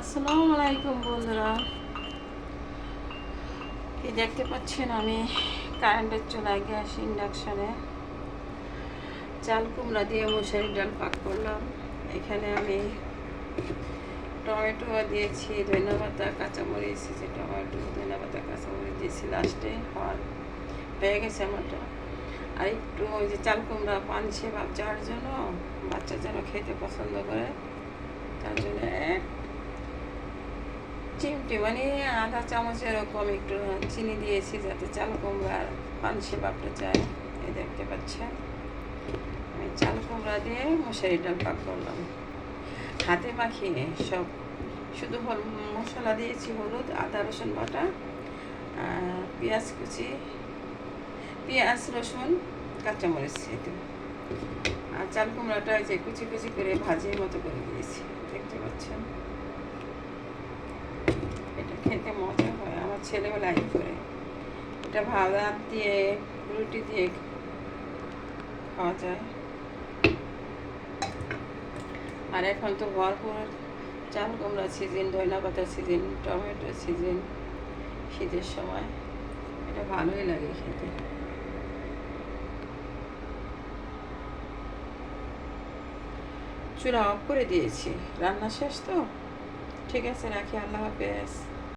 আসসালামু আলাইকুম বন্ধুরা। কি দেখতে পাচ্ছেন আমি কারেন্টের চুলায় গ্যাস ইন্ডাকশানে চাল কুমড়া দিয়ে মশারি ডাল পাক করলাম। এখানে আমি টমেটো দিয়েছি ধন্যবাদ কাঁচামরিচ যে টমেটো ধন্যবাদ কাঁচামরিচ দিয়েছি লাস্টে হওয়ার হয়ে গেছে আমারটা। আর একটু ওই যে চাল কুমড়া পানছে যাওয়ার জন্য, বাচ্চা যেন খেতে পছন্দ করে, তার জন্য এক চিমটি মানে আধা চামচ এরকম একটু চিনি দিয়েছি যাতে চাল কুমড়ার পানসে ভাবটা যায় এই দেখতে পাচ্ছেন। আমি চাল কুমড়া দিয়ে মশারি ডাল পাক করলাম। হাতে মাখিয়ে সব শুধু মশলা দিয়েছি হলুদ, আদা, রসুন বাটা পেঁয়াজ কুচি, পেঁয়াজ, রসুন, কাঁচামরিচ আর চাল কুমড়াটা যে কুচি কুচি করে ভাজির মতো করে দিয়েছি। দেখতে পাচ্ছেন এটা খেতে মজা হয় আমার ছেলেও লাইক করে। এটা ভাত দিয়ে, রুটি দিয়ে খাওয়া যায়। আর এখন তো ভরপুর চাল কুমড়া সিজন, ধনিয়া পাতা সিজন, টমেটো সিজন, শীতের সময়। এটা ভালোই লাগে খেতে। চুলা অফ করে দিয়েছি। রান্না শেষ তো? ঠিক আছে, রাখি, আল্লাহ হাফেজ।